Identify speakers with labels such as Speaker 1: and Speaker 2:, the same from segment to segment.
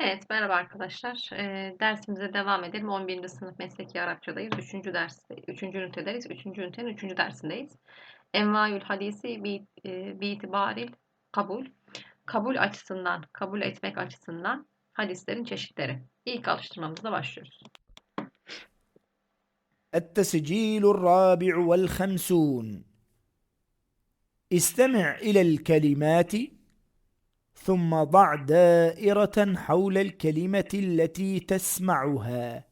Speaker 1: Evet, merhaba arkadaşlar. Ee, dersimize devam edelim. 11. sınıf mesleki Arapçadayız. 3. ders, 3. ünitedeyiz. 3. ünitenin 3. dersindeyiz. Envayül hadisi bi, e, bi itibaril kabul. Kabul açısından, kabul etmek açısından hadislerin çeşitleri. İlk alıştırmamızla başlıyoruz.
Speaker 2: التسجيل الرابع والخمسون استمع إلى الكلمات ثم ضع دائرة حول الكلمة التي تسمعها.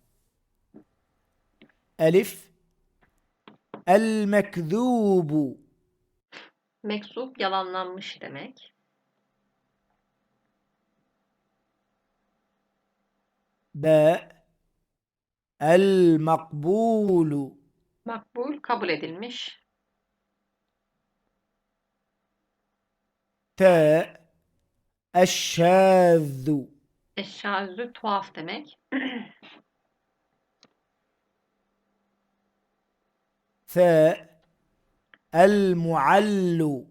Speaker 2: ألف. المكذوب.
Speaker 1: Meksup, yalanlanmış demek.
Speaker 2: باء. المقبول.
Speaker 1: Makbul, kabul edilmiş.
Speaker 2: تاء. Eşşâzü.
Speaker 1: Eşşazü tuhaf demek.
Speaker 2: Fe. El muallu.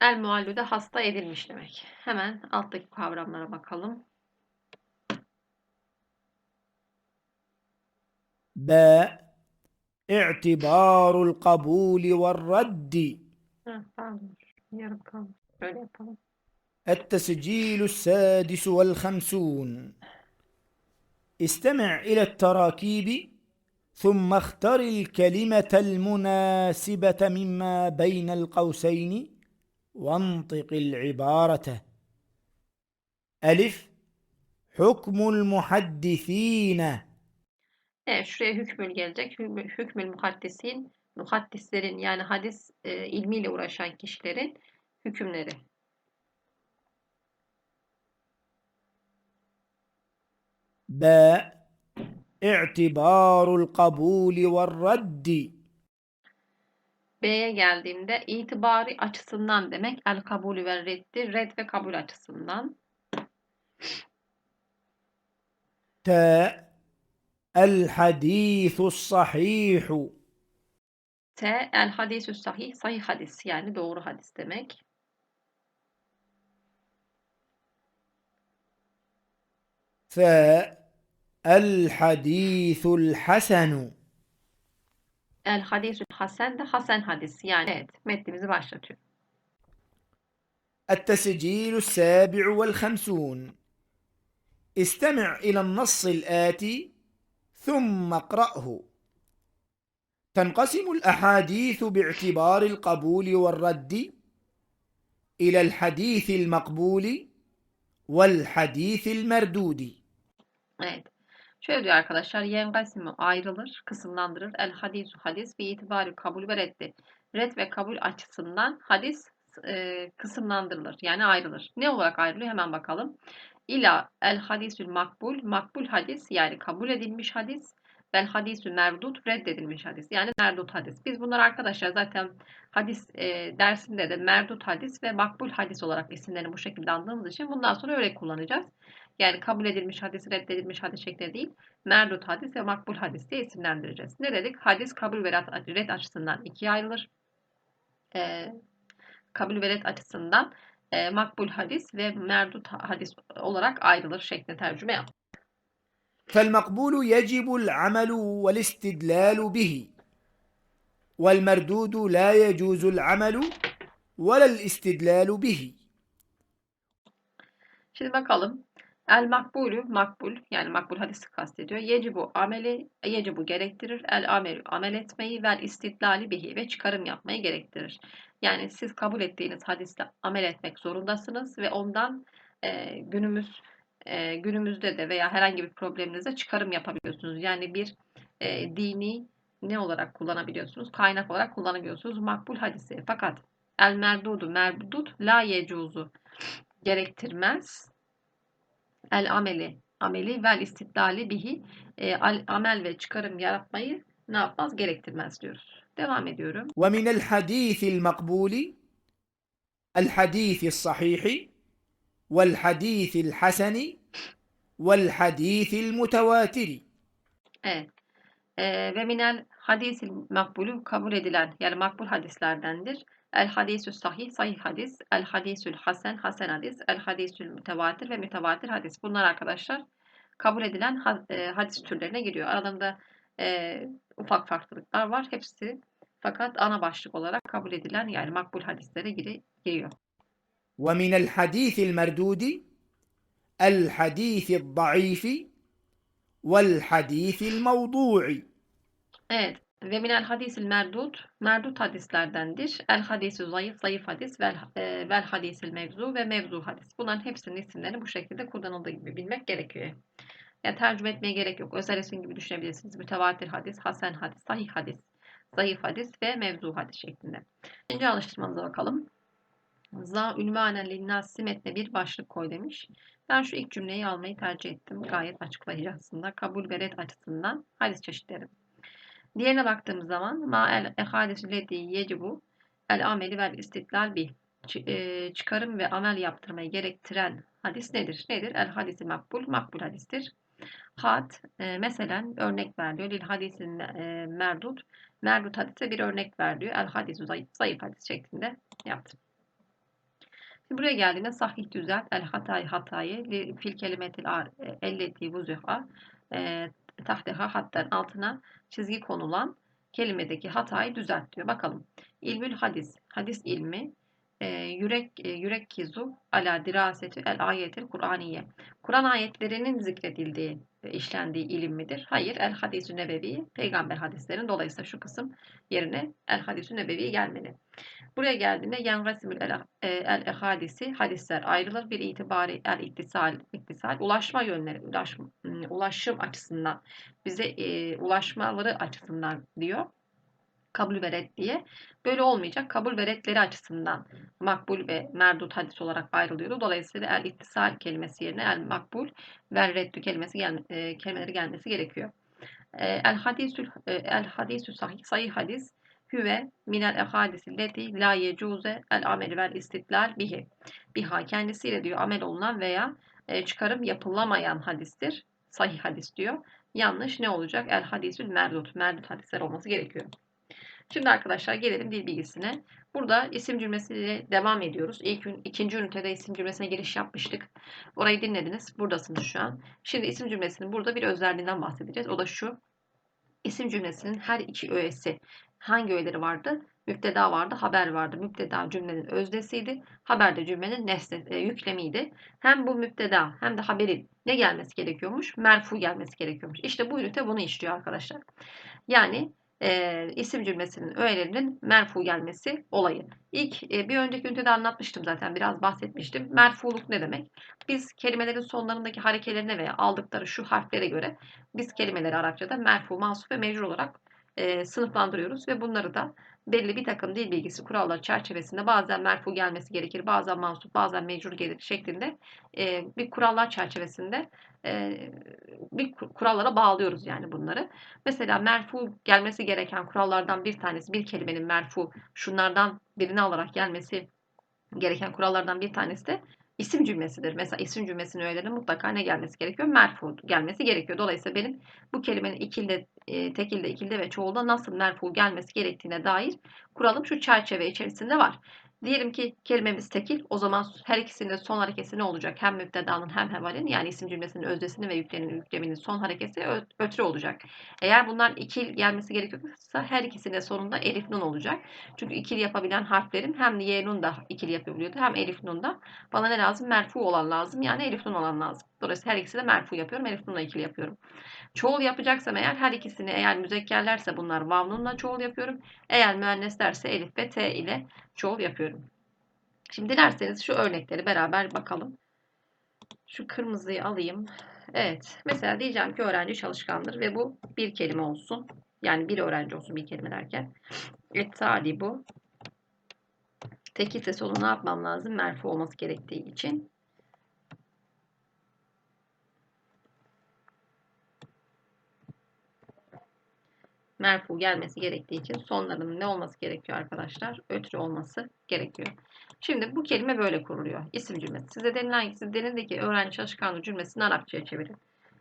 Speaker 1: El muallü de hasta edilmiş demek. Hemen alttaki kavramlara bakalım.
Speaker 2: Be. İ'tibarul kabuli ve raddi.
Speaker 1: Ha, pardon. Yarım kalmış. Böyle yapalım.
Speaker 2: التسجيل السادس والخمسون استمع إلى التراكيب ثم اختر الكلمة المناسبة مما بين القوسين وانطق العبارة ألف حكم المحدثين
Speaker 1: Şuraya hükmün gelecek. Hükmül muhaddisin, muhaddislerin yani hadis. B.
Speaker 2: İ'tibarul kabuli ve raddi.
Speaker 1: B'ye geldiğimde itibari açısından demek el kabulü ve reddi, red ve kabul açısından.
Speaker 2: T. El hadithu sahihu.
Speaker 1: T. El hadisü sahih, sahih hadis yani doğru hadis demek.
Speaker 2: F. الحديث الحسن
Speaker 1: hadisü hasen de hasen hadis yani evet metnimizi başlatıyor.
Speaker 2: التسجيل السابع والخمسون استمع إلى النص الآتي ثم اقرأه تنقسم الأحاديث باعتبار القبول والرد إلى الحديث المقبول والحديث المردود
Speaker 1: Evet. Şöyle diyor arkadaşlar. Yengasimi ayrılır, kısımlandırır. El hadisu hadis bir itibari kabul ve reddi. Red ve kabul açısından hadis e, kısımlandırılır. Yani ayrılır. Ne olarak ayrılıyor? Hemen bakalım. İla el hadisül makbul. Makbul hadis yani kabul edilmiş hadis. Vel hadisü merdut reddedilmiş hadis. Yani merdut hadis. Biz bunlar arkadaşlar zaten hadis e, dersinde de merdut hadis ve makbul hadis olarak isimlerini bu şekilde andığımız için bundan sonra öyle kullanacağız. Yani kabul edilmiş hadis, reddedilmiş hadis şeklinde değil, merdut hadis ve makbul hadis diye isimlendireceğiz. Ne dedik? Hadis kabul ve red açısından ikiye ayrılır. Ee, kabul ve red açısından e, makbul hadis ve merdut hadis olarak ayrılır şeklinde tercüme yap.
Speaker 2: فالمقبول يجب العمل والاستدلال به والمردود لا يجوز العمل ولا الاستدلال به
Speaker 1: Şimdi bakalım. El makbulü makbul yani makbul hadisi kastediyor. Yecibu ameli yecibu gerektirir. El amelü amel etmeyi vel istidlali bihi ve çıkarım yapmayı gerektirir. Yani siz kabul ettiğiniz hadiste amel etmek zorundasınız ve ondan e, günümüz e, günümüzde de veya herhangi bir probleminizde çıkarım yapabiliyorsunuz. Yani bir e, dini ne olarak kullanabiliyorsunuz? Kaynak olarak kullanabiliyorsunuz makbul hadisi. Fakat el merdudu merdut la yecuzu gerektirmez el ameli ameli vel istidlali bihi e, al, amel ve çıkarım yaratmayı ne yapmaz gerektirmez diyoruz. Devam ediyorum.
Speaker 2: Ve minel hadithil makbuli el hadithil sahihi vel hadithil haseni vel hadithil mutevatiri.
Speaker 1: Evet E, ve minel hadisil makbulü kabul edilen yani makbul hadislerdendir. El hadisü sahih, sahih hadis. El hadisül hasen, hasen hadis. El hadisül mütevatir ve mütevatir hadis. Bunlar arkadaşlar kabul edilen ha- e, hadis türlerine giriyor. Aralarında e, ufak farklılıklar var. Hepsi fakat ana başlık olarak kabul edilen yani makbul hadislere giri- giriyor.
Speaker 2: ومن الحديث المردود الحديث الضعيف vel hadisil mevdu'i.
Speaker 1: Evet. Ve minel hadisil merdut, merdut hadislerdendir. El hadisi zayıf, zayıf hadis, vel, e, vel hadisil mevzu ve mevzu hadis. Bunların hepsinin isimlerini bu şekilde kullanıldığı gibi bilmek gerekiyor. Yani tercüme etmeye gerek yok. Özel isim gibi düşünebilirsiniz. Mütevatir hadis, hasen hadis, sahih hadis, zayıf hadis ve mevzu hadis şeklinde. İkinci alıştırmamıza bakalım. Za ünvanen linnâsi metne bir başlık koy demiş. Ben şu ilk cümleyi almayı tercih ettim. Gayet açıklayıcı aslında. Kabul ve red açısından hadis çeşitleri. Diğerine baktığımız zaman ma el ehadisü ledi yecibu el ameli vel istiklal bih. E, çıkarım ve amel yaptırmayı gerektiren hadis nedir? Nedir? El hadisi makbul, makbul hadistir. Hat, e, mesela örnek veriliyor. Lil hadisin e, merdut, merdut hadise bir örnek veriliyor. El hadisu zayıf, zayıf hadis şeklinde yaptım. Şimdi buraya geldiğimde sahih düzelt, el hatayı hatayı, fil kelimetil ar, e, elleti vuzuha, e, tahteha hatten altına çizgi konulan kelimedeki hatayı düzelt diyor. Bakalım. İlmül hadis, hadis ilmi, e, yürek e, yürek kizu ala diraseti el ayetil Kur'aniye. Kur'an ayetlerinin zikredildiği ve işlendiği ilim midir? Hayır. El hadisü nebevi, peygamber hadislerin dolayısıyla şu kısım yerine el hadisü nebevi gelmeli. Buraya geldiğinde yengasimül el, e, el ehadisi hadisler ayrılır. Bir itibari el ittisal, ittisal ulaşma yönleri, ulaşım, ulaşım açısından bize e, ulaşmaları açısından diyor. Kabul ve red diye. Böyle olmayacak. Kabul ve redleri açısından makbul ve merdut hadis olarak ayrılıyordu. Dolayısıyla el ittisal kelimesi yerine el makbul ve reddü kelimesi gel, e, kelimeleri gelmesi gerekiyor. E, el hadisül e, el hadisü sahih, sahih hadis hüve minel ehadisi leti la yecuze el amel vel istitlal bihi. Biha kendisiyle diyor amel olunan veya çıkarım yapılamayan hadistir. Sahih hadis diyor. Yanlış ne olacak? El hadisül merdut. Merdut hadisler olması gerekiyor. Şimdi arkadaşlar gelelim dil bilgisine. Burada isim cümlesiyle devam ediyoruz. İlk ikinci ünitede isim cümlesine giriş yapmıştık. Orayı dinlediniz. Buradasınız şu an. Şimdi isim cümlesinin burada bir özelliğinden bahsedeceğiz. O da şu. İsim cümlesinin her iki öğesi hangi öğeleri vardı? Müpteda vardı, haber vardı. Müpteda cümlenin öznesiydi. Haber de cümlenin nesne, e, yüklemiydi. Hem bu müpteda hem de haberin ne gelmesi gerekiyormuş? Merfu gelmesi gerekiyormuş. İşte bu ünite bunu işliyor arkadaşlar. Yani e, isim cümlesinin öğelerinin merfu gelmesi olayı. İlk e, bir önceki ünitede anlatmıştım zaten biraz bahsetmiştim. Merfuluk ne demek? Biz kelimelerin sonlarındaki harekelerine veya aldıkları şu harflere göre biz kelimeleri Arapçada merfu, mansuf ve mecrur olarak e, sınıflandırıyoruz ve bunları da belli bir takım dil bilgisi kuralları çerçevesinde bazen merfu gelmesi gerekir, bazen mansup, bazen mecrur gelir şeklinde e, bir kurallar çerçevesinde e, bir kur- kurallara bağlıyoruz yani bunları. Mesela merfu gelmesi gereken kurallardan bir tanesi, bir kelimenin merfu şunlardan birini alarak gelmesi gereken kurallardan bir tanesi de isim cümlesidir. Mesela isim cümlesinin öğelerinin mutlaka ne gelmesi gerekiyor? Merfu gelmesi gerekiyor. Dolayısıyla benim bu kelimenin ikilde, e, tekilde, ikilde ve çoğulda nasıl merfu gelmesi gerektiğine dair kuralım şu çerçeve içerisinde var. Diyelim ki kelimemiz tekil. O zaman her ikisinin de son harekesi ne olacak? Hem müptedanın hem hevalin yani isim cümlesinin öznesinin ve yükleminin, yükleminin son harekesi ö- ötre olacak. Eğer bunlar ikil gelmesi gerekiyorsa her ikisinin de sonunda elif nun olacak. Çünkü ikili yapabilen harflerin hem ye nun da ikili yapabiliyordu hem elif nun da. Bana ne lazım? Merfu olan lazım. Yani elif nun olan lazım. Dolayısıyla her ikisi de merfu yapıyorum. Elif nunla ikili yapıyorum. Çoğul yapacaksam eğer her ikisini eğer müzekkerlerse bunlar vav nunla çoğul yapıyorum. Eğer müenneslerse elif ve t ile çoğul yapıyorum. Şimdi dilerseniz şu örnekleri beraber bakalım. Şu kırmızıyı alayım. Evet. Mesela diyeceğim ki öğrenci çalışkandır ve bu bir kelime olsun. Yani bir öğrenci olsun bir kelime derken. Et bu. Tekil ses ne yapmam lazım? Merfu olması gerektiği için. Merfu gelmesi gerektiği için sonlarının ne olması gerekiyor arkadaşlar? Ötrü olması gerekiyor. Şimdi bu kelime böyle kuruluyor. İsim cümlesi. Size denilen siz denildi ki öğrenci çalışkanlığı cümlesini Arapçaya çevirin.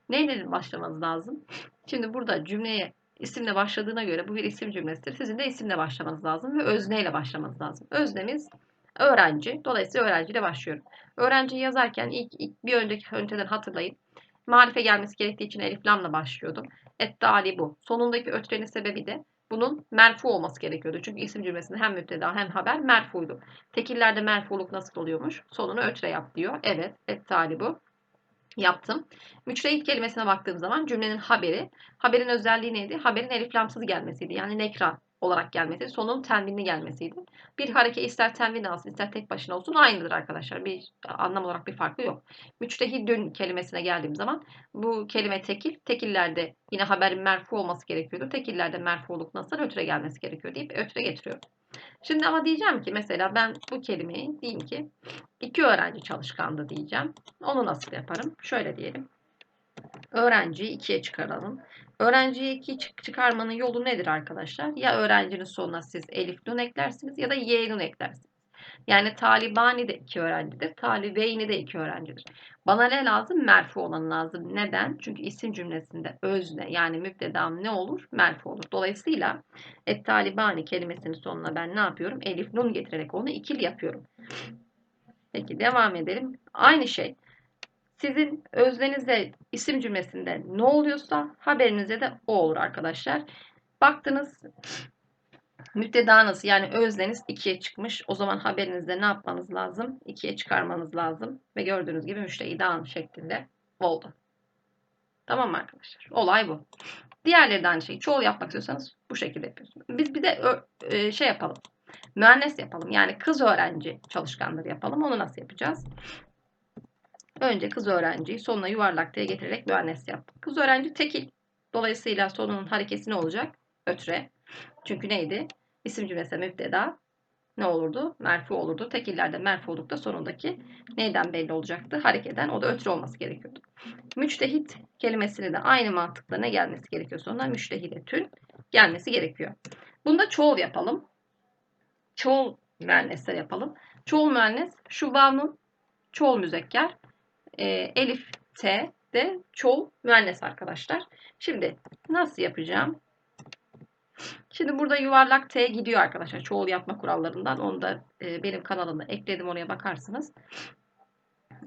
Speaker 1: Neyle başlamanız lazım? Şimdi burada cümleye isimle başladığına göre bu bir isim cümlesidir. Sizin de isimle başlamanız lazım ve özneyle başlamanız lazım. Öznemiz öğrenci. Dolayısıyla öğrenciyle başlıyorum. Öğrenciyi yazarken ilk, ilk bir önceki önceden hatırlayın. Marife gelmesi gerektiği için elif lamla başlıyordum. Et bu. Sonundaki ötrenin sebebi de bunun merfu olması gerekiyordu. Çünkü isim cümlesinde hem müpteda hem haber merfuydu. Tekillerde merfuluk nasıl oluyormuş? Sonunu ötre yap diyor. Evet, et bu yaptım. Müçtehit kelimesine baktığım zaman cümlenin haberi. Haberin özelliği neydi? Haberin eliflamsız gelmesiydi. Yani nekra olarak gelmesi, sonun tenvinli gelmesiydi. Bir hareke ister tenvin alsın ister tek başına olsun aynıdır arkadaşlar. Bir anlam olarak bir farkı yok. Müçtehidün kelimesine geldiğim zaman bu kelime tekil, tekillerde yine haberin merfu olması gerekiyordu. Tekillerde merfuluk nasıl ötüre gelmesi gerekiyor deyip ötüre getiriyorum. Şimdi ama diyeceğim ki mesela ben bu kelimeyi diyeyim ki iki öğrenci çalışkandı diyeceğim. Onu nasıl yaparım? Şöyle diyelim. Öğrenciyi ikiye çıkaralım. Öğrenciyi iki çıkarmanın yolu nedir arkadaşlar? Ya öğrencinin sonuna siz elif nun eklersiniz ya da y nun eklersiniz. Yani talibani de iki öğrencidir. Talibeyni de iki öğrencidir. Bana ne lazım? Merfu olan lazım. Neden? Çünkü isim cümlesinde özne yani müptedam ne olur? Merfu olur. Dolayısıyla et talibani kelimesinin sonuna ben ne yapıyorum? Elif nun getirerek onu ikili yapıyorum. Peki devam edelim. Aynı şey. Sizin özlerinizde isim cümlesinde ne oluyorsa haberinizde de o olur arkadaşlar. Baktınız müptedanız yani özleniz ikiye çıkmış. O zaman haberinizde ne yapmanız lazım? İkiye çıkarmanız lazım. Ve gördüğünüz gibi müştehidan şeklinde oldu. Tamam mı arkadaşlar? Olay bu. Diğerleri de aynı şey. Çoğul yapmak istiyorsanız bu şekilde yapıyorsunuz. Biz bir de e, şey yapalım. Müennes yapalım. Yani kız öğrenci çalışkanları yapalım. Onu nasıl yapacağız? Önce kız öğrenciyi sonuna yuvarlak T'ye getirerek müennes yaptım. Kız öğrenci tekil. Dolayısıyla sonunun harekesi ne olacak? Ötre. Çünkü neydi? İsim cümlesi müpteda ne olurdu? Merfu olurdu. Tekillerde merfu oldukta sonundaki neyden belli olacaktı? Harekeden. O da ötre olması gerekiyordu. Müçtehit kelimesini de aynı mantıkla ne gelmesi gerekiyor sonuna? Müştehidetün gelmesi gerekiyor. Bunda çoğul yapalım. Çoğul müennesler yapalım. Çoğul müennes şu vav'nın çoğul müzekker e, elif t de çoğul müennes arkadaşlar. Şimdi nasıl yapacağım? Şimdi burada yuvarlak T gidiyor arkadaşlar. Çoğul yapma kurallarından. Onu da e, benim kanalımda ekledim. Oraya bakarsınız.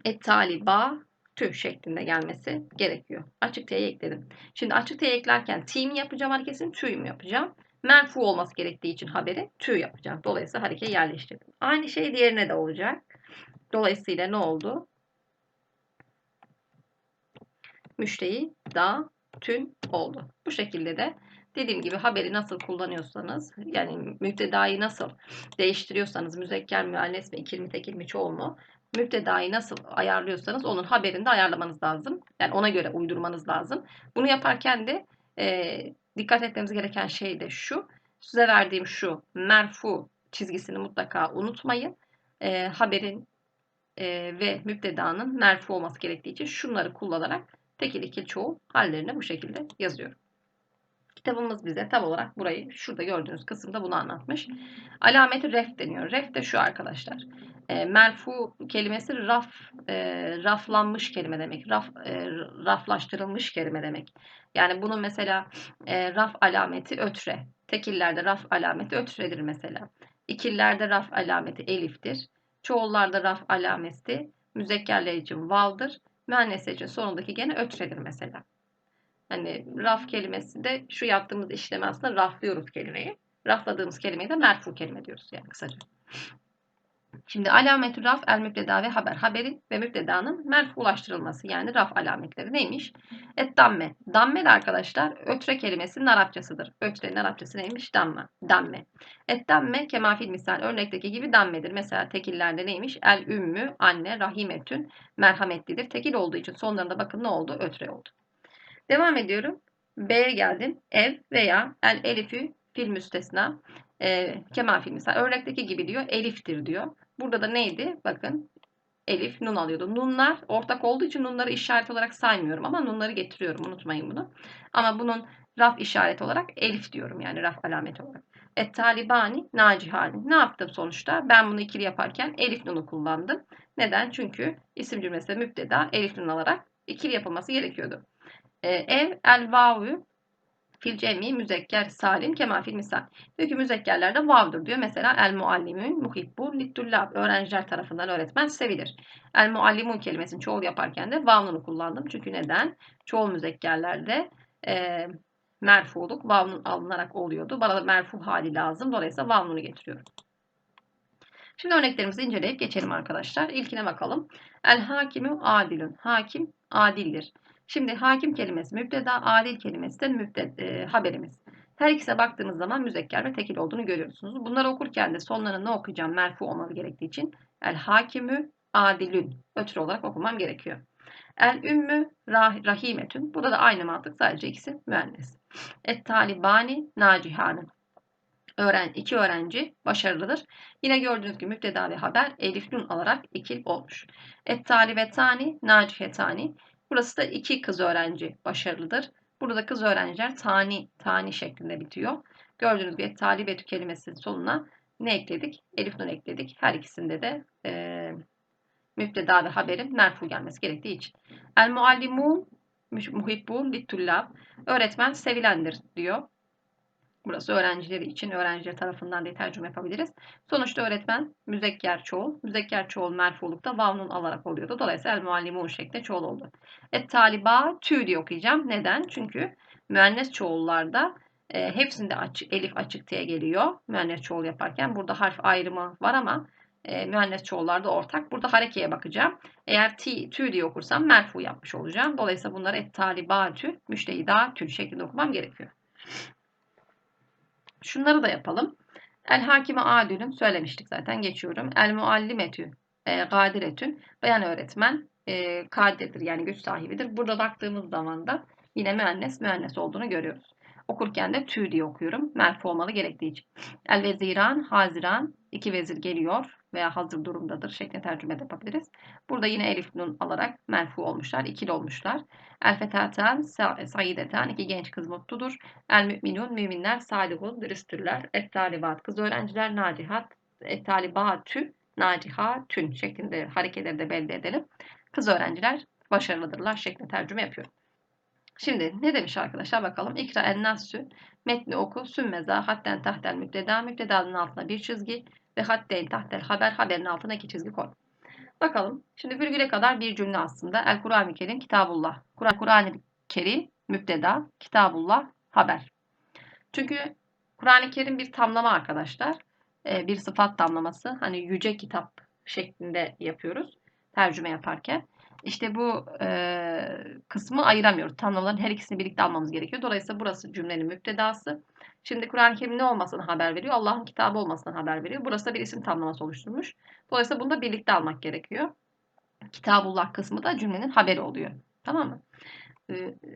Speaker 1: Et taliba tü şeklinde gelmesi gerekiyor. Açık T'yi ekledim. Şimdi açık T'yi eklerken T mi yapacağım harekesini tüy mü yapacağım? Merfu olması gerektiği için haberi tüy yapacağım. Dolayısıyla hareketi yerleştirdim. Aynı şey diğerine de olacak. Dolayısıyla ne oldu? Müşteyi da tün oldu. Bu şekilde de Dediğim gibi haberi nasıl kullanıyorsanız yani müptedayı nasıl değiştiriyorsanız müzekker müennes mi ikil mi tekil mi çoğul mu müptedayı nasıl ayarlıyorsanız onun haberini de ayarlamanız lazım. Yani ona göre uydurmanız lazım. Bunu yaparken de e, dikkat etmemiz gereken şey de şu. Size verdiğim şu merfu çizgisini mutlaka unutmayın. E, haberin e, ve müptedanın merfu olması gerektiği için şunları kullanarak tekil ikil çoğul hallerini bu şekilde yazıyorum. Kitabımız bize tam olarak burayı şurada gördüğünüz kısımda bunu anlatmış. Alameti ref deniyor. Ref de şu arkadaşlar. E, merfu kelimesi raf e, raflanmış kelime demek. Raf e, raflaştırılmış kelime demek. Yani bunun mesela e, raf alameti ötre. Tekillerde raf alameti ötredir mesela. İkillerde raf alameti eliftir. Çoğullarda raf alameti müzekkerler için valdır. Müennesler için sonundaki gene ötredir mesela. Hani raf kelimesi de şu yaptığımız işlemi aslında raflıyoruz kelimeyi. Rafladığımız kelimeyi de merfu kelime diyoruz yani kısaca. Şimdi alametü raf el müpteda ve haber. Haberin ve müptedanın merfulaştırılması yani raf alametleri neymiş? Et damme. Damme de arkadaşlar ötre kelimesinin Arapçasıdır. Ötrenin Arapçası neymiş? Damme. Damme. Et damme kemafil misal örnekteki gibi dammedir. Mesela tekillerde neymiş? El ümmü, anne, rahimetün, merhametlidir. Tekil olduğu için sonlarında bakın ne oldu? Ötre oldu. Devam ediyorum. B'ye geldim. Ev veya el elifi fil müstesna. E, kemal fil misal. Örnekteki gibi diyor. Eliftir diyor. Burada da neydi? Bakın. Elif, nun alıyordu. Nunlar ortak olduğu için nunları işaret olarak saymıyorum ama nunları getiriyorum. Unutmayın bunu. Ama bunun raf işareti olarak elif diyorum. Yani raf alameti olarak. Et talibani nacihani. Ne yaptım sonuçta? Ben bunu ikili yaparken elif nunu kullandım. Neden? Çünkü isim cümlesi müpteda elif nun alarak ikili yapılması gerekiyordu. E, ev el vavu Fil cemi müzekker salim kemal fil misal. Diyor ki müzekkerlerde vav'dır diyor. Mesela el muallimun muhibbun littullab. Öğrenciler tarafından öğretmen sevilir. El muallimun kelimesini çoğul yaparken de vav'ını kullandım. Çünkü neden? Çoğul müzekkerlerde e, merfuluk vav'nun alınarak oluyordu. Bana da merfu hali lazım. Dolayısıyla vav'nunu getiriyorum. Şimdi örneklerimizi inceleyip geçelim arkadaşlar. İlkine bakalım. El hakimü adilun. Hakim adildir. Şimdi hakim kelimesi müpteda, adil kelimesi de müpted, e, haberimiz. Her ikisine baktığımız zaman müzekker ve tekil olduğunu görüyorsunuz. Bunları okurken de sonlarını ne okuyacağım? Merfu olmalı gerektiği için el hakimü adilün ötürü olarak okumam gerekiyor. El ümmü rah, rahimetün. Burada da aynı mantık sadece ikisi müennes. Et talibani nacihanın. Öğren, iki öğrenci başarılıdır. Yine gördüğünüz gibi müpteda ve haber elif nun alarak ikil olmuş. Et talibetani nacihetani. Burası da iki kız öğrenci başarılıdır. Burada da kız öğrenciler tani, tani şeklinde bitiyor. Gördüğünüz gibi talibetü kelimesinin sonuna ne ekledik? Elif nun ekledik. Her ikisinde de e, müpteda ve haberin merfu gelmesi gerektiği için. El muallimun muhibbun littullab. Öğretmen sevilendir diyor. Burası öğrencileri için öğrenciler tarafından diye tercüme yapabiliriz. Sonuçta öğretmen müzekker çoğul. Müzekker çoğul merfulukta vavnun alarak oluyordu. Dolayısıyla el muallimun şeklinde çoğul oldu. Et taliba tü diye okuyacağım. Neden? Çünkü müennes çoğullarda e, hepsinde açık, elif açık diye geliyor. Müennes çoğul yaparken burada harf ayrımı var ama e, müennes çoğullarda ortak. Burada harekeye bakacağım. Eğer ti, tü diye okursam merfu yapmış olacağım. Dolayısıyla bunları et taliba tü, müştehida tü şeklinde okumam gerekiyor. Şunları da yapalım. El hakime adülüm söylemiştik zaten geçiyorum. El muallimetü e, gadiretün bayan öğretmen e, kadirdir yani güç sahibidir. Burada baktığımız zaman da yine müennes müennes olduğunu görüyoruz. Okurken de tü diye okuyorum. Merfu olmalı gerektiği için. El veziran, haziran iki vezir geliyor veya hazır durumdadır şeklinde tercüme yapabiliriz. Burada yine elif nun alarak merfu olmuşlar, ikili olmuşlar. El fetaten, saideten iki genç kız mutludur. El müminun, müminler salihun, dürüsttürler. Et talibat, kız öğrenciler nacihat, et talibatü, nacihatün şeklinde hareketleri de belli edelim. Kız öğrenciler başarılıdırlar şeklinde tercüme yapıyorum. Şimdi ne demiş arkadaşlar bakalım. İkra en nassü. Metni oku. Sümmeza hatten tahtel müpteda. Müptedanın altına bir çizgi. Ve hatten tahtel haber. Haberin altına iki çizgi koy. Bakalım. Şimdi virgüle kadar bir cümle aslında. El Kur'an-ı Kerim Kitabullah. Kur'an-ı Kerim müpteda. Kitabullah haber. Çünkü Kur'an-ı Kerim bir tamlama arkadaşlar. Ee, bir sıfat tamlaması. Hani yüce kitap şeklinde yapıyoruz. Tercüme yaparken. İşte bu e, kısmı ayıramıyoruz. Tanımların her ikisini birlikte almamız gerekiyor. Dolayısıyla burası cümlenin müptedası. Şimdi Kur'an-ı Kerim ne olmasını haber veriyor? Allah'ın kitabı olmasını haber veriyor. Burası da bir isim tamlaması oluşturmuş. Dolayısıyla bunu da birlikte almak gerekiyor. Kitabullah kısmı da cümlenin haberi oluyor. Tamam mı?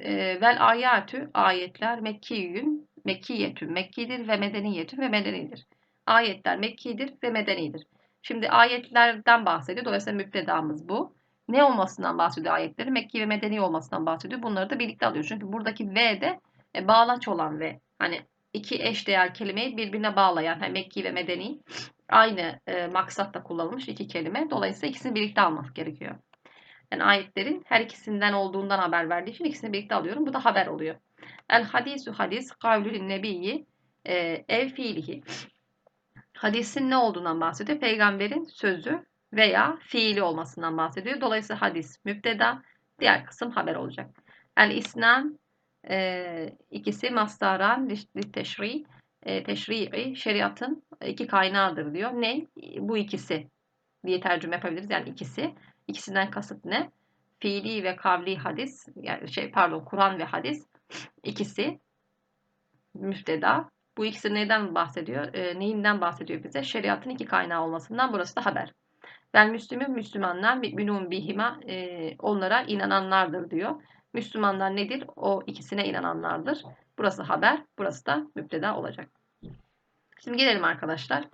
Speaker 1: E, vel ayatü ayetler Mekkiyün, Mekkiyetün, Mekkidir ve medeniyetün ve medenidir. Ayetler Mekkidir ve medenidir. Şimdi ayetlerden bahsediyor. Dolayısıyla müptedamız bu ne olmasından bahsediyor ayetleri? Mekki ve medeni olmasından bahsediyor. Bunları da birlikte alıyor. Çünkü buradaki V de e, bağlaç olan V. Hani iki eşdeğer kelimeyi birbirine bağlayan hani Mekki ve medeni aynı e, maksatla kullanılmış iki kelime. Dolayısıyla ikisini birlikte almak gerekiyor. Yani ayetlerin her ikisinden olduğundan haber verdiği için ikisini birlikte alıyorum. Bu da haber oluyor. El hadisu hadis kavlül nebiyyi e, ev fiilihi. Hadisin ne olduğundan bahsediyor? Peygamberin sözü veya fiili olmasından bahsediyor. Dolayısıyla hadis müpteda, diğer kısım haber olacak. El isnan e, ikisi mastaran teşri e, teşri'i şeriatın iki kaynağıdır diyor. Ne? Bu ikisi diye tercüme yapabiliriz. Yani ikisi. İkisinden kasıt ne? Fiili ve kavli hadis yani şey pardon Kur'an ve hadis ikisi müfteda. Bu ikisi neden bahsediyor? E, neyinden bahsediyor bize? Şeriatın iki kaynağı olmasından burası da haber. Ben Müslüm'ün Müslümanlar minum bihima e, onlara inananlardır diyor. Müslümanlar nedir? O ikisine inananlardır. Burası haber, burası da müpteda olacak. Şimdi gelelim arkadaşlar.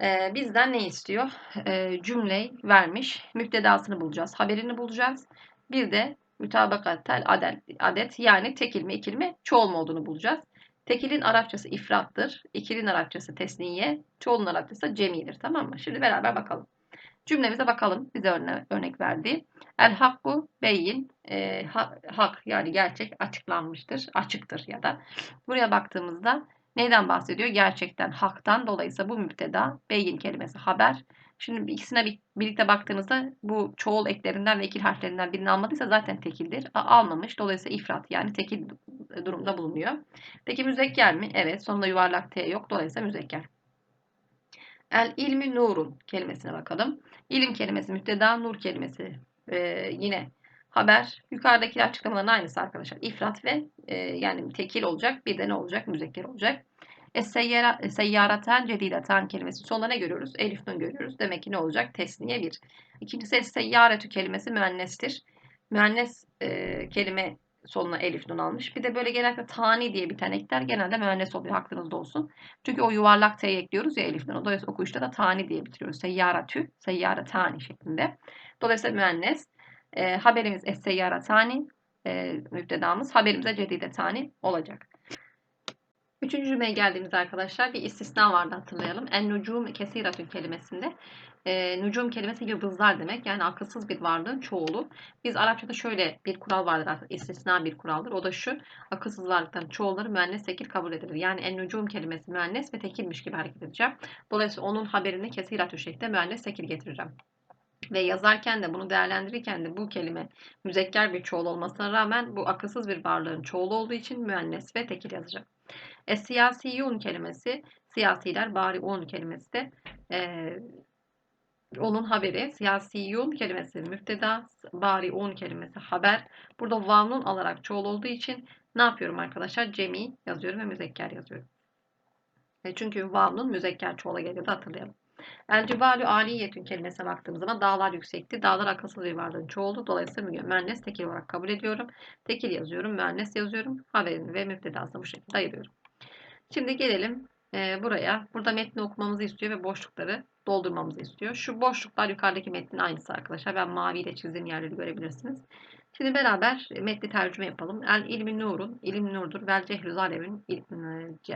Speaker 1: Ee, bizden ne istiyor? Ee, cümleyi vermiş. Müptedasını bulacağız. Haberini bulacağız. Bir de mütabakatel adet, adet yani tekil mi ikil mi çoğul mu olduğunu bulacağız. Tekilin Arapçası ifrattır. İkilin Arapçası tesniye. Çoğulun Arapçası cemidir. Tamam mı? Şimdi beraber bakalım. Cümlemize bakalım. Bize örne örnek verdi. El hakku beyin. E, ha, hak yani gerçek açıklanmıştır. Açıktır ya da. Buraya baktığımızda neyden bahsediyor? Gerçekten, haktan. Dolayısıyla bu müpteda, beyin kelimesi haber. Şimdi ikisine bir, birlikte baktığımızda bu çoğul eklerinden ve ikil harflerinden birini almadıysa zaten tekildir. Almamış. Dolayısıyla ifrat yani tekil durumda bulunuyor. Peki müzekker mi? Evet. Sonunda yuvarlak T yok. Dolayısıyla müzekker. El ilmi nurun kelimesine bakalım. İlim kelimesi müpteda, nur kelimesi ee, yine haber. Yukarıdaki açıklamaların aynısı arkadaşlar. İfrat ve e, yani tekil olacak. Bir de ne olacak? Müzekker olacak. Es-seyyaraten cedideten kelimesi sonunda ne görüyoruz? Elif nun görüyoruz. Demek ki ne olacak? Tesniye bir. İkincisi es-seyyaretü kelimesi müennestir. Müennes e, kelime sonuna elif nun almış. Bir de böyle genelde tani diye bir tane ekler. Genelde müennes oluyor. Aklınızda olsun. Çünkü o yuvarlak t'yi ekliyoruz ya elif nun. Dolayısıyla okuyuşta da tani diye bitiriyoruz. Seyyaratü, seyyaratani şeklinde. Dolayısıyla müennes. E, haberimiz es-seyyaratani. E, müptedamız. Haberimize cedidetani olacak. Üçüncü cümleye geldiğimizde arkadaşlar bir istisna vardı hatırlayalım. En nucum kesiratun kelimesinde. E, nucum kelimesi yıldızlar demek. Yani akılsız bir varlığın çoğulu. Biz Arapçada şöyle bir kural vardır artık. istisna bir kuraldır. O da şu. Akılsız varlıkların çoğulları müennes tekil kabul edilir. Yani en nucum kelimesi müennes ve tekilmiş gibi hareket edeceğim. Dolayısıyla onun haberini kesiratun şeklinde müennes tekil getireceğim. Ve yazarken de bunu değerlendirirken de bu kelime müzekker bir çoğul olmasına rağmen bu akılsız bir varlığın çoğulu olduğu için müennes ve tekil yazacağım. Es siyasiyun kelimesi, siyasiler, bariun kelimesi de e, onun haberi. Siyasiyun kelimesi müfteda, bariun kelimesi haber. Burada vavnun alarak çoğul olduğu için ne yapıyorum arkadaşlar? Cemi yazıyorum ve müzekker yazıyorum. E çünkü vavnun müzekker çoğula geliyordu hatırlayalım. El cibalü aliyetün kelimesine baktığımız zaman dağlar yüksekti. Dağlar akılsız bir varlığın çoğulu. Dolayısıyla müennes tekil olarak kabul ediyorum. Tekil yazıyorum, müennes yazıyorum. Haberini ve müptedasını bu şekilde ayırıyorum. Şimdi gelelim e, buraya. Burada metni okumamızı istiyor ve boşlukları doldurmamızı istiyor. Şu boşluklar yukarıdaki metnin aynısı arkadaşlar. Ben maviyle çizdiğim yerleri görebilirsiniz. Şimdi beraber metni tercüme yapalım. El ilmi nurun, ilim nurdur. Vel cehlü zalevin,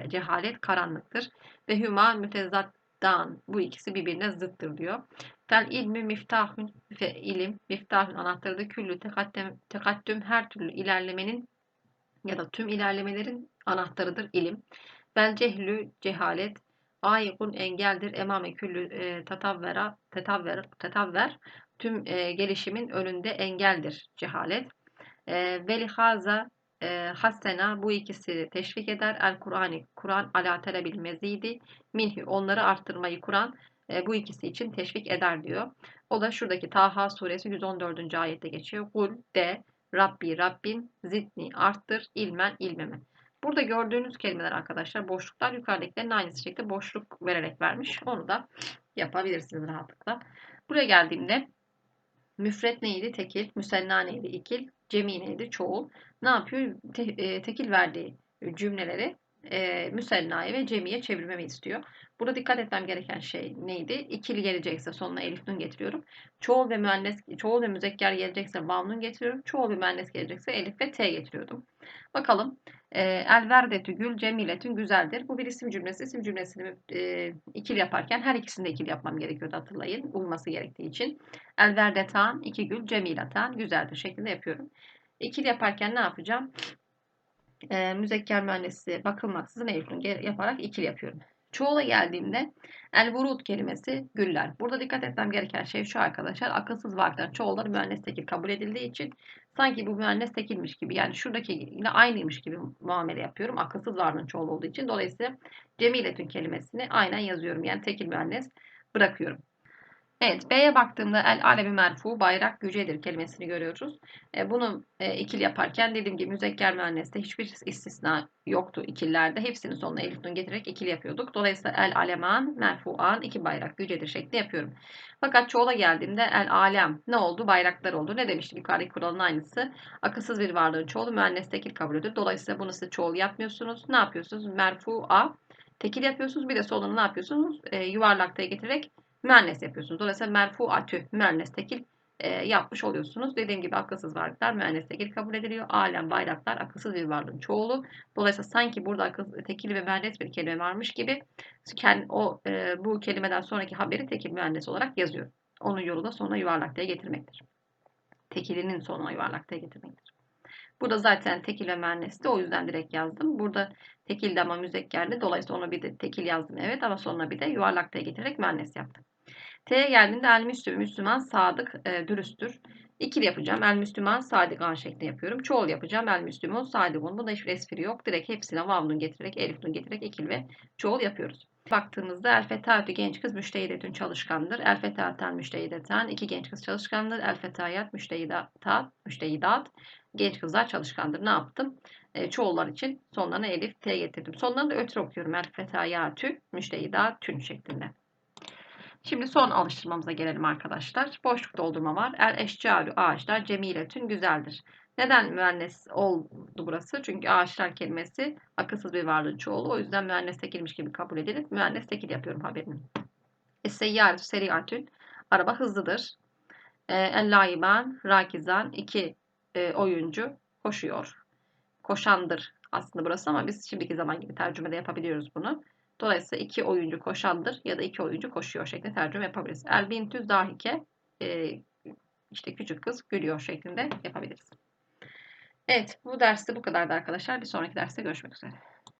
Speaker 1: cehalet karanlıktır. Ve hüma mütezattan. Bu ikisi birbirine zıttır diyor. Fel ilmi miftahün ve ilim, miftahün anahtarıdır. Küllü tekaddüm, tekaddüm her türlü ilerlemenin ya da tüm ilerlemelerin anahtarıdır ilim. Bel cehlü cehalet ayikun engeldir emame küllü e, tatavvera tetavver tetavver tüm e, gelişimin önünde engeldir cehalet. E, velihaza e, hassena bu ikisi teşvik eder. El Kur'an'ı Kur'an ala telebil mezidi minhü onları arttırmayı Kur'an e, bu ikisi için teşvik eder diyor. O da şuradaki Taha suresi 114. ayette geçiyor. Kul de Rabbi Rabbim zidni arttır ilmen ilmeme. Burada gördüğünüz kelimeler arkadaşlar boşluklar yukarıdakilerin aynısı şekilde boşluk vererek vermiş. Onu da yapabilirsiniz rahatlıkla. Buraya geldiğimde müfret neydi? Tekil. Müsenna neydi? İkil. Cemi neydi? Çoğul. Ne yapıyor? Te, e, tekil verdiği cümleleri e, müsennaya ve cemiye çevirmemi istiyor. Burada dikkat etmem gereken şey neydi? İkili gelecekse sonuna elif nun getiriyorum. Çoğul ve müennes, çoğul ve müzekker gelecekse vav nun getiriyorum. Çoğul ve müennes gelecekse elif ve t getiriyordum. Bakalım. E, el verdetü gül cemiletün güzeldir. Bu bir isim cümlesi. İsim cümlesini e, ikili yaparken her ikisini de ikili yapmam gerekiyordu hatırlayın. Uyması gerektiği için. El verdetan iki gül cemilatan güzeldir şeklinde yapıyorum. İkili yaparken ne yapacağım? E, müzekker mühendisi bakılmaksızın elif yaparak ikili yapıyorum. Çoğula geldiğimde el vurut kelimesi güller. Burada dikkat etmem gereken şey şu arkadaşlar. Akılsız varlıkların çoğulları müennes tekil kabul edildiği için sanki bu müennes tekilmiş gibi yani şuradaki ile aynıymış gibi muamele yapıyorum. Akılsız varlığın çoğulu olduğu için. Dolayısıyla cemiletün kelimesini aynen yazıyorum. Yani tekil müennes bırakıyorum. Evet, B'ye baktığımda el alemi merfu, bayrak yücedir kelimesini görüyoruz. E, bunu e, ikili yaparken dediğim gibi müzekker müenneste hiçbir istisna yoktu ikillerde. Hepsinin sonuna elif nun getirerek ikili yapıyorduk. Dolayısıyla el aleman, merfuan, iki bayrak yücedir şeklinde yapıyorum. Fakat çoğula geldiğimde el alem ne oldu? Bayraklar oldu. Ne demiştim? Yukarıdaki kuralın aynısı. Akılsız bir varlığın çoğulu müennes tekil kabul edilir. Dolayısıyla bunu siz çoğul yapmıyorsunuz. Ne yapıyorsunuz? Merfu'a tekil yapıyorsunuz. Bir de solunu ne yapıyorsunuz? E, yuvarlaktaya getirerek müennes yapıyorsunuz. Dolayısıyla merfuatü müennes tekil e, yapmış oluyorsunuz. Dediğim gibi akılsız varlıklar müennes tekil kabul ediliyor. Alem, bayraklar akılsız bir varlığın çoğulu. Dolayısıyla sanki burada akıl, tekil ve müennes bir kelime varmış gibi o e, bu kelimeden sonraki haberi tekil müennes olarak yazıyorum. Onun yolu da sonuna yuvarlak T getirmektir. Tekilinin sonuna yuvarlak T getirmektir. Burada zaten tekil ve müennesti o yüzden direkt yazdım. Burada tekildi ama müzekkerdi. Dolayısıyla ona bir de tekil yazdım evet ama sonuna bir de yuvarlak T getirerek müennes yaptım. T'ye geldiğinde el Müslüman, Müslüman sadık, e, dürüsttür. İkili yapacağım. El Müslüman sadık an şeklinde yapıyorum. Çoğul yapacağım. El Müslüman sadıkun. Bunda hiçbir espri yok. Direkt hepsine vavlun getirerek, eliflun getirerek ikil ve çoğul yapıyoruz. Baktığımızda el fethatü genç kız müştehidetün çalışkandır. El fethaten müştehideten iki genç kız çalışkandır. El fetayat müştehidat müştehidat genç kızlar çalışkandır. Ne yaptım? E, çoğullar için sonlarına elif t getirdim. Sonlarını da ötürü okuyorum. El fetayatü müştehidatün şeklinde. Şimdi son alıştırmamıza gelelim arkadaşlar. Boşluk doldurma var. El eşcaru ağaçlar cemiletün güzeldir. Neden müennes oldu burası? Çünkü ağaçlar kelimesi akılsız bir varlığın çoğulu. O yüzden müennes tekilmiş gibi kabul edilir. Müennes tekil yapıyorum haberini. Es-seyyâretü seriatün. Araba hızlıdır. E, El laiban, rakizan. iki e, oyuncu koşuyor. Koşandır aslında burası ama biz şimdiki zaman gibi tercümede yapabiliyoruz bunu. Dolayısıyla iki oyuncu koşandır ya da iki oyuncu koşuyor şeklinde tercüme yapabiliriz. El bintü zahike e, işte küçük kız gülüyor şeklinde yapabiliriz. Evet bu derste bu kadardı arkadaşlar. Bir sonraki derste görüşmek üzere.